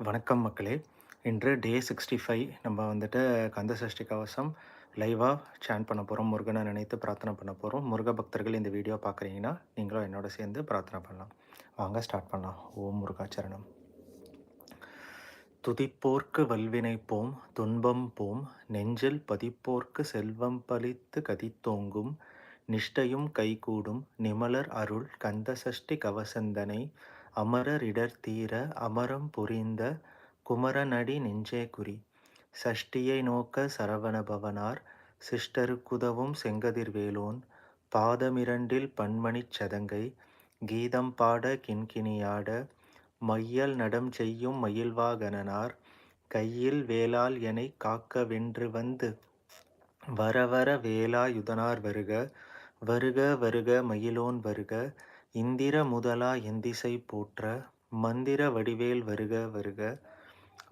வணக்கம் மக்களே! இன்று டே 65 நம்ம வந்துட்டு கந்த சஷ்டி கவசம் லைவாக சேன் பண்ண போகிறோம் முருகனை நினைத்து பிரார்த்தனை பண்ண போகிறோம் முருக பக்தர்கள் இந்த வீடியோ பார்க்குறீங்கன்னா, நீங்களும் என்னோட சேர்ந்து பிரார்த்தனை பண்ணலாம். வாங்க ஸ்டார்ட் பண்ணலாம். ஓம் முருகாச்சரணம். துதிப்போர்க்கு வல்வினை போம் துன்பம் போம் நெஞ்சில் பதிப்போர்க்கு செல்வம் பலித்து கதித்தோங்கும் நிஷ்டையும் கைகூடும் நிமலர் அருள் கந்த சஷ்டி கவசந்தனை அமரர் இடர் தீர அமரம் புரிந்த குமரனடி நெஞ்சே குறி. சஷ்டியை நோக்க சரவணபவனார் சிஷ்டருக்குதவும் செங்கதிர்வேலோன் பாதமிரண்டில் பன்மணிச் சதங்கை கீதம் பாட கிண்கிணியாட மையல் நடம் செய்யும் மயில்வாகனனார் கையில் வேலால் எனைக் காக்க வென்று வந்து. வரவர வேலாயுதனார் வருக வருக வருக மயிலோன் வருக. இந்திர முதலா எந்திசை போற்ற மந்திர வடிவேல் வருக வருக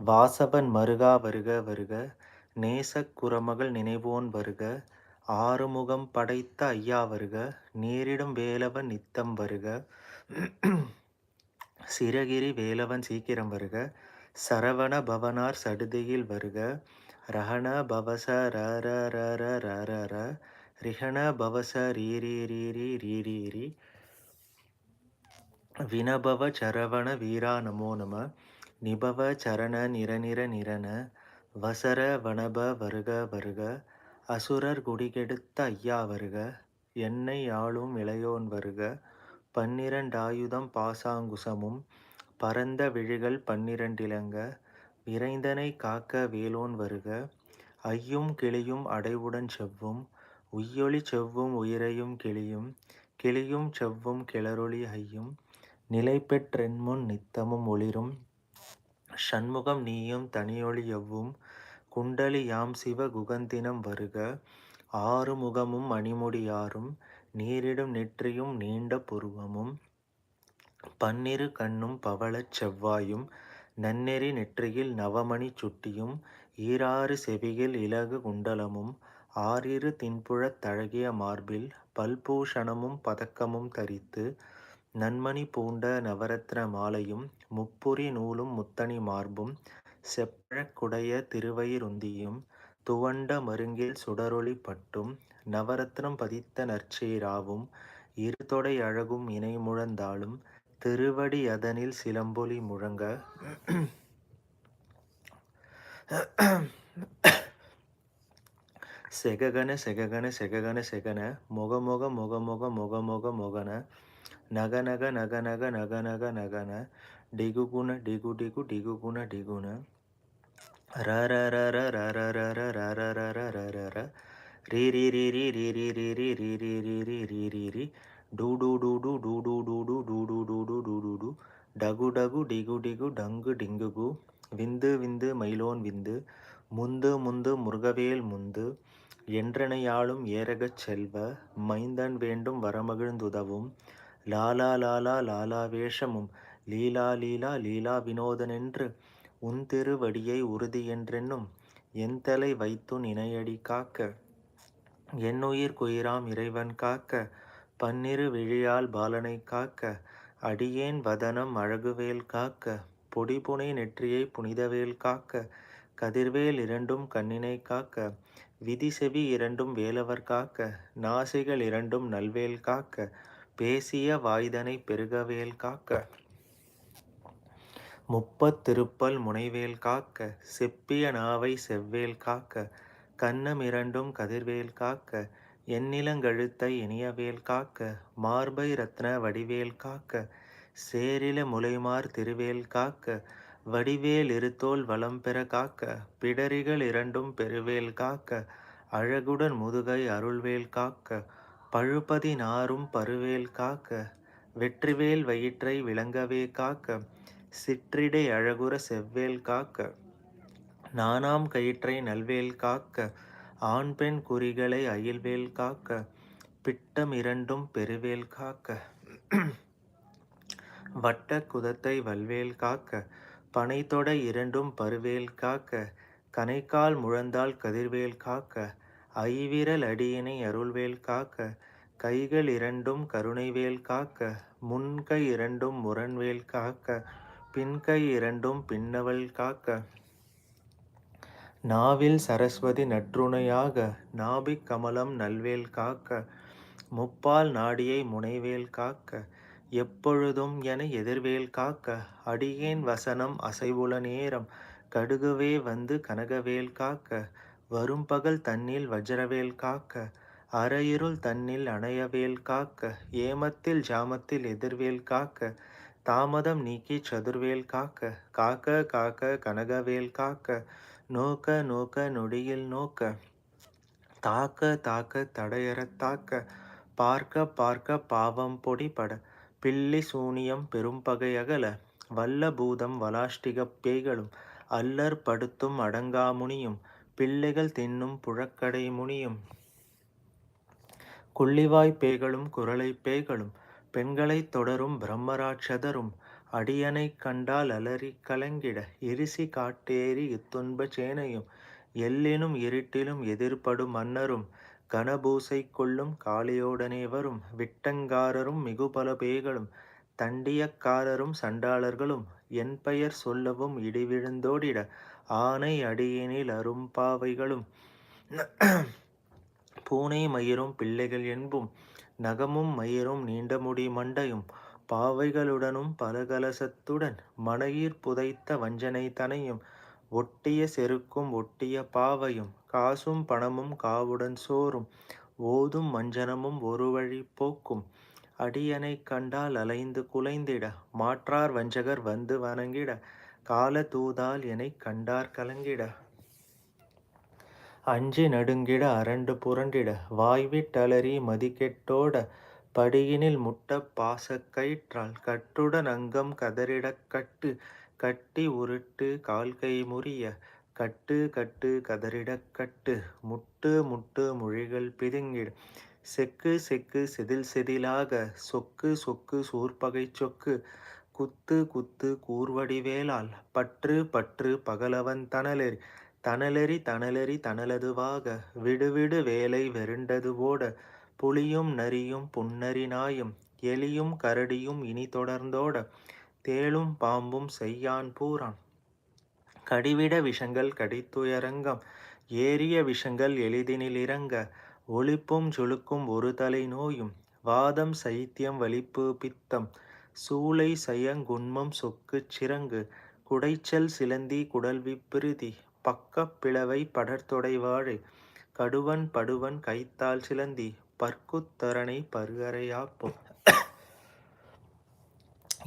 வாசவன் மருகா வருக வருக நேசக் குரமகள் நினைவோன் வருக ஆறுமுகம் படைத்த ஐயா வருக நேரிடும் வேலவன் நித்தம் வருக சிறகிரி வேலவன் சீக்கிரம் வருக சரவண பவனார் சடுதியில் வருக ரஹண பவச ரர ரிஹண பவச ரீரி ரீரி ரீரி ரீரி வினபவ சரவண வீரா நமோ நம நிபவ சரண நிரநிர நிரண வசர வனப வருக வருக அசுரர் குடிகெடுத்த ஐயா வருக என்னை ஆளும் இளையோன் வருக பன்னிரண்டாயுதம் பாசாங்குசமும் பரந்த விழிகள் பன்னிரண்டிலங்க விரைந்தனை காக்க வேலோன் வருக ஐயும் கிளியும் அடைவுடன் செவ்வும் உய்யொளி செவ்வும் உயிரையும் கிளியும் கிளியும் செவ்வும் கிளரொளி ஐயும் நிலை பெற்றென்முன் நித்தமும் ஒளிரும். ஷண்முகம் நீயும் தனியொளி எவ்வும். குண்டலி யாம் சிவ குகந்தினம் வருக. ஆறு முகமும் அணிமுடியாரும் நீரிடும் நெற்றியும் நீண்ட புருவமும். பன்னிரு கண்ணும் பவளச் செவ்வாயும். நன்னெறி நெற்றியில் நவமணி சுட்டியும். ஈராறு செவியில் இலகு குண்டலமும். ஆறிரு தின்புழத் தழகிய மார்பில் பல்பூஷணமும் பதக்கமும் தரித்து. நன்மணி பூண்ட நவரத்ன மாலையும் முப்புரி நூலும் முத்தணி மார்பும் செப்பழக்குடைய திருவயிருந்தியும் துவண்ட மருங்கில் சுடரொளி பட்டும் நவரத்னம் பதித்த நற்சீராவும் இருதொடை அழகும் இணை முழந்தாலும் திருவடி அதனில் சிலம்பொலி முழங்க. செககன செககன செககன செகன முகமுக முகமுக முகமுக முகன மொகன நக நக நக நக நக நக நகன டிகுகுண டிகு டிகு டிகுகுண டிகுண ர ர ர ர ர ர ர ர ர ர ர ர ர ர ர ரீ ரீ ரீ ரீ ரீ ரீ ரீ ரீ ரீ ரீ ரீ ரீ ரீ ரீ ரீ டூ டூ டூ டூ டூ டூ டூ டூ டூ டூ டூ டூ டூ டூ டூ டகு டகு டிகு டிகு டங்கு டிங்குகு விந்து விந்து மயிலோன் விந்து முந்து முந்து முருகவேல் முந்து என்றனையாளும் ஏரகச் செல்வ மைந்தன் வேண்டும் வரமகிழ்ந்துதவும் லாலா லாலா லாலா வேஷமும் லீலா லீலா லீலா வினோதனென்று உன் திருவடியை உறுதி என்றென்னும் என் தலை வைத்துன் இணையடி காக்க என்னுயிர் குயிராம் இறைவன் காக்க பன்னிரு விழியால் பாலனை காக்க அடியேன் வதனம் அழகுவேல் காக்க பொடிபுனை நெற்றியை புனிதவேல் காக்க கதிர்வேல் இரண்டும் கண்ணினை காக்க விதி செவி இரண்டும் வேலவர் காக்க நாசிகள் இரண்டும் நல்வேல் காக்க பேசிய வாய்தனை பெருகவேல் காக்க. முப்பத்திருப்பல் முனைவேல் காக்க. செப்பிய நாவை செவ்வேல் காக்க. கன்னம் இரண்டும் கதிர்வேல் காக்க. எண்ணிலங்கழுத்தை இனியவேல் காக்க. மார்பை ரத்ன வடிவேல் காக்க. சேரில முலைமார் திருவேல் காக்க. வடிவேல் இருத்தோல் வளம் பெற காக்க. பிடரிகள் இரண்டும் பெருவேல் காக்க. அழகுடன் முதுகை அருள்வேல் காக்க. பழுபதி நாரும் பருவேல் காக்க வெற்றிவேல் வயிற்றை விளங்கவே காக்க சிற்றிடை அழகுற செவ்வேல் காக்க நானாம் கயிற்றை நல்வேல் காக்க ஆண் பெண் குறிகளை அயில்வேல் காக்க பிட்டம் இரண்டும் பெருவேல் காக்க வட்ட குதத்தை வல்வேல் காக்க பனைத்தொடை இரண்டும் பருவேல் காக்க கனைக்கால் முழந்தால் கதிர்வேல் காக்க ஐவிரல் அடியினை அருள்வேல் காக்க கைகள் இரண்டும் கருணைவேல் காக்க முன்கை இரண்டும் முரண்வேல் காக்க பின்கை இரண்டும் பின்னவள் காக்க. நாவில் சரஸ்வதி நற்றுணையாக நாபிக் கமலம் நல்வேல் காக்க முப்பால் நாடியை முனைவேல் காக்க எப்பொழுதும் என எதிர்வேல் காக்க அடியேன் வசனம் அசைவுல நேரம் கடுகுவே வந்து கனகவேல் காக்க வரும் பகல் தன்னில் வஜ்ரவேல் காக்க அரையிருள் தன்னில் அணையவேல் காக்க ஏமத்தில் ஜாமத்தில் எதிர்வேல் காக்க தாமதம் நீக்கி சதுர்வேல் காக்க காக்க காக்க கனகவேல் காக்க நோக்க நோக்க நொடியில் நோக்க தாக்க தாக்க தடையற தாக்க பார்க்க பார்க்க பாவம் பொடிபட பில்லி சூனியம் பெரும்பகை அகல வல்ல பூதம் வலாஷ்டிகப் பேய்களும் அல்லற்படுத்தும் படுத்தும் முனியும் பிள்ளைகள் தின்னும் புழக்கடை முனியும். குள்ளிவாய்ப் பேய்களும் குரலைப் பேய்களும் பெண்களைத் தொடரும் பிரம்மராட்சதரும் அடியனைக் கண்டால் அலறி கலங்கிட இரிசி காட்டேறி இத்துன்ப சேனையும் எல்லினும் இருட்டிலும் எதிர்ப்படும் மன்னரும் கனபூசை கொள்ளும் காளியோடனே வரும் விட்டங்காரரும் மிகுபல பேய்களும் தண்டியக்காரரும் சண்டாளர்களும் என் பெயர் சொல்லவும் இடிவிழுந்தோடிட ஆனை அடியினில் அரும்பாவைகளும் பூனை மயிரும் பிள்ளைகள் என்பும் நகமும் மயிரும் நீண்டமுடி மண்டையும் பாவைகளுடனும் பலகலசத்துடன் மனையீர் புதைத்த வஞ்சனை தனையும் ஒட்டிய செருக்கும் ஒட்டிய பாவையும் காசும் பணமும் காவுடன் சோறும் ஓதும் மஞ்சனமும் ஒரு வழி போக்கும். அடியனை கண்டால் அலைந்து குலைந்திட மாற்றார் வஞ்சகர் வந்து வணங்கிட கால தூதால் எனைக் கண்டார் கலங்கிட. அஞ்சி நடுங்கிட அரண்டு புரண்டிட. வாய்விட்டலறி மதிக்கெட்டோட படியினில் முட்ட பாசக்கயிற்றால் கட்டுடன் அங்கம் கதறிடக் கட்டு கட்டி உருட்டு கால்கை முறிய கட்டு கட்டு கதறிடக் கட்டு. முட்டு முட்டு மொழிகள் பிதுங்கிடு. செக்கு செக்கு செதில் செதிலாக சொக்கு சொக்கு சூர்பகைச் சொக்கு. குத்து குத்து கூர்வடிவேலால் பற்று பற்று பகலவன் தணலெறி தணலெறி தணலெறி தணலதுவாக விடுவிடு வேலை வெருண்டது ஓட புலியும் நரியும் புன்னரி நாயும் எலியும் கரடியும் இனி தொடர்ந்தோட தேளும் பாம்பும் செய்யான் பூரான். கடிவிட விஷங்கள் கடித்துயரங்கம் ஏறிய விஷங்கள் எளிதினில் இறங்க ஒளிப்பும் சுழுக்கும் ஒரு தலை நோயும் வாதம் சைத்தியம் வலிப்பு பித்தம் சூளை சயங்குண்மம் சொக்குச் சிறங்கு குடைச்சல் சிலந்தி குடல்வி பிரிதி பக்கப் பிளவை படர்தொடை வாழை கடுவன் படுவன் கைத்தால் சிலந்தி பற்குத் பருகறையாப்போம் பருகரையாப்பும்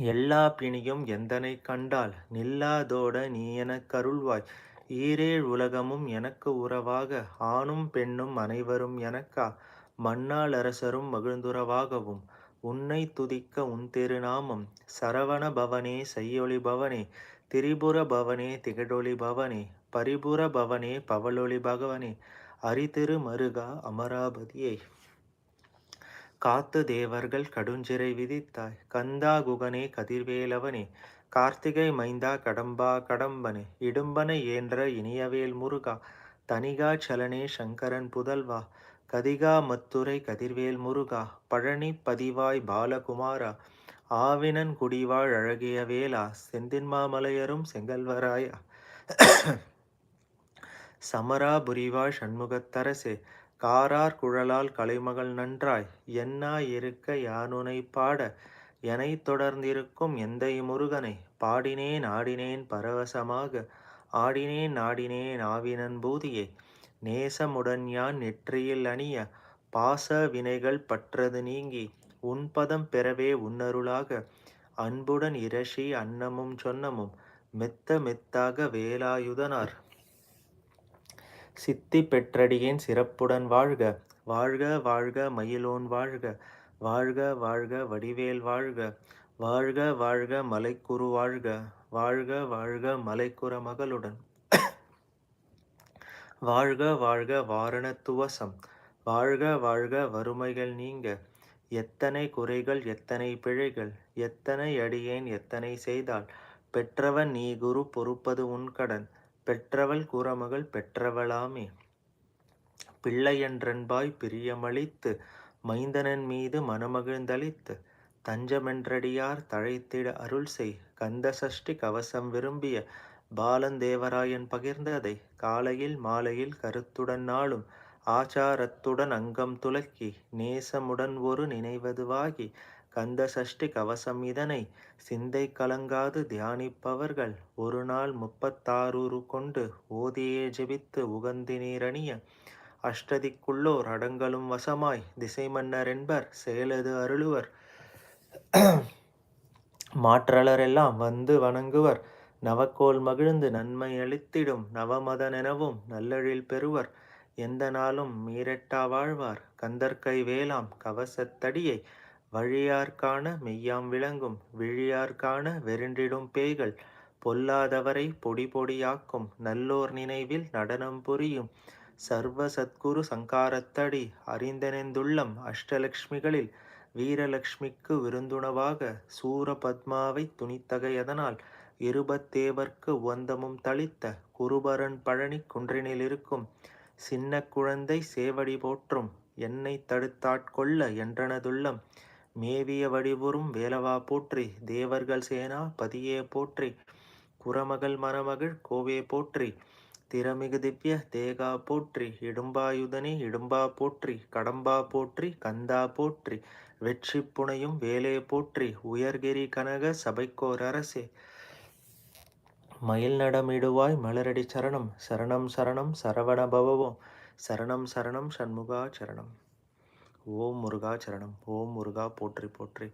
எல்லா பிணியும் எந்தனை கண்டால்? நில்லாதோட நீ எனக் கருள்வாய். ஈரேழ் உலகமும் எனக்கு உறவாக ஆணும் பெண்ணும் அனைவரும் எனக்கா? மண்ணாள் அரசரும் மகிழ்ந்துறவாகவும் உன்னை துதிக்க உன் திருநாமம். சரவண பவனே செய்யொளி பவனே திரிபுர பவனே திகழொளி பவனே பரிபுர பவனே பவளொளி பகவனே அரிதிரு மருகா அமராபதியை. காத்து தேவர்கள் கடுஞ்சிறை விதித்தாய். கந்தா குகனே கதிர்வேலவனே கார்த்திகை மைந்தா கடம்பா கடம்பனே இடும்பனை ஏன்ற இனியவேல் முருகா தனிகா சலனே சங்கரன் புதல்வா கதிகா மத்துரை கதிர்வேல் முருகா பழனி பதிவாய் பாலகுமாரா ஆவினன் குடிவாழ் அழகிய வேலா செந்தின்மாமலையரும் செங்கல்வராயா. சமராபுரிவாழ் சண்முகத்தரசே காரார் குழலால் கலைமகள் நன்றாய் என்னா இருக்க யானுனை பாட எனைத் தொடர்ந்திருக்கும் எந்தை முருகனை பாடினேன் ஆடினேன் பரவசமாக ஆடினேன் நாடினேன் ஆவினன் பூதியை. நேசமுடன் யான் நெற்றியில் அணிய பாச வினைகள் பற்றது நீங்கி உன்பதம் பெறவே உன்னருளாக. அன்புடன் இரஷி அன்னமும் சொன்னமும் மெத்த மெத்தாக வேலாயுதனார். சித்தி பெற்றடியேன் சிறப்புடன் வாழ்க வாழ்க வாழ்க மயிலோன் வாழ்க வாழ்க வாழ்க வடிவேல் வாழ்க வாழ்க வாழ்க மலைக்குரு வாழ்க வாழ்க வாழ்க மலைக்குற மகளுடன். வாழ்க வாழ்க வாரணத்துவசம். வாழ்க வாழ்க வறுமைகள் நீங்க. எத்தனை குறைகள் எத்தனை பிழைகள். எத்தனை அடியேன் எத்தனை செய்தால். பெற்றவன் நீ குரு பொறுப்பது உன் கடன். பெற்றவள் குறமகள் பெற்றவளாமே. பிள்ளையன்றன்பாய் பிரியமளித்து. மைந்தனன் மீது மனமகிழ்ந்தளித்து. தஞ்சமென்றடியார் தழைத்திட அருள் செய் கந்த சஷ்டி கவசம் விரும்பிய பாலந்தேவராயன் பகிர்ந்ததை காலையில் மாலையில் கருத்துடன் நாளும் ஆச்சாரத்துடன் அங்கம் துலக்கி நேசமுடன் ஒரு நினைவதுவாகி கந்த சஷ்டி கவசம் இதனை சிந்தை கலங்காது தியானிப்பவர்கள் ஒரு நாள் முப்பத்தாறு கொண்டு ஓதியே ஜெபித்து உகந்தி நீரணிய அஷ்டதிக்குள்ளோர் அடங்கலும் வசமாய் திசை மன்னர் என்பர் செயலது அருளுவர். மாற்றலரெல்லாம் வந்து வணங்குவர். நவக்கோல் மகிழ்ந்து நன்மை அளித்திடும் நவமதனெனவும் நல்லழில் பெறுவர். எந்த நாளும் மீரெட்டா வாழ்வார். கந்தற்கை வேளாம் கவசத்தடியை வழியார்கான மெய்யாம் விளங்கும் விழியார்கான வெருண்டிடும் பேய்கள். பொல்லாதவரை பொடி பொடியாக்கும் நல்லோர் நினைவில் நடனம் புரியும். சர்வ சத்குரு சங்காரத்தடி அறிந்தனெந்துள்ளம் அஷ்டலக்ஷ்மிகளில். வீரலக்ஷ்மிக்கு விருந்துணவாக சூர பத்மாவை துணித்தகையதனால் இருபத்தேவர்க்கு ஒந்தமும் தளித்த குருபரன் பழனி குன்றினில் இருக்கும் சின்ன குழந்தை சேவடி போற்றும் என்னை தடுத்தாட்கொள்ள என்றனதுள்ளம். மேவிய வடிவுறும் வேலவா போற்றி தேவர்கள் சேனா பதியே போற்றி. குரமகள் மணமகள் கோவே போற்றி திறமிகு திவ்ய தேகா போற்றி. இடும்பாயுதனே இடும்பா போற்றி. கடம்பா போற்றி கந்தா போற்றி. வெற்றி புனையும் வேலே போற்றி. உயர்கிரி கனக சபைக்கோர் அரசே மயில் நடமிடுவாய் மலரடி சரணம். சரணம் சரணம் சரவண பவவோம். சரணம் சரணம் சண்முகா சரணம். ஓம் முருகா சரணம். ஓம் முருகா போற்றி போற்றி.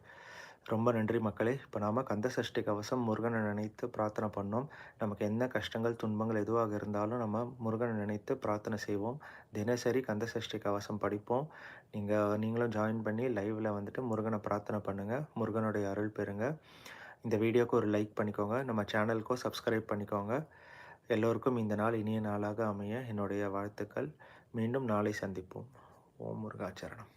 ரொம்ப நன்றி மக்களே. இப்போ நாம் கந்த சஷ்டி கவசம் முருகனை நினைத்து பிரார்த்தனை பண்ணோம். நமக்கு என்ன கஷ்டங்கள் துன்பங்கள் எதுவாக இருந்தாலும் நம்ம முருகனை நினைத்து பிரார்த்தனை செய்வோம். தினசரி கந்த சஷ்டி கவசம் படிப்போம். நீங்கள் நீங்களும் ஜாயின் பண்ணி லைவில் வந்துட்டு முருகனை பிரார்த்தனை பண்ணுங்கள் முருகனுடைய அருள் பெறுங்க. இந்த வீடியோக்கு ஒரு லைக் பண்ணிக்கோங்க. நம்ம சேனலுக்கும் சப்ஸ்கிரைப் பண்ணிக்கோங்க. எல்லோருக்கும் இந்த நாள் இனிய நாளாக அமைய என்னுடைய வாழ்த்துக்கள். மீண்டும் நாளை சந்திப்போம். ஓம் முருகாச்சரணம்.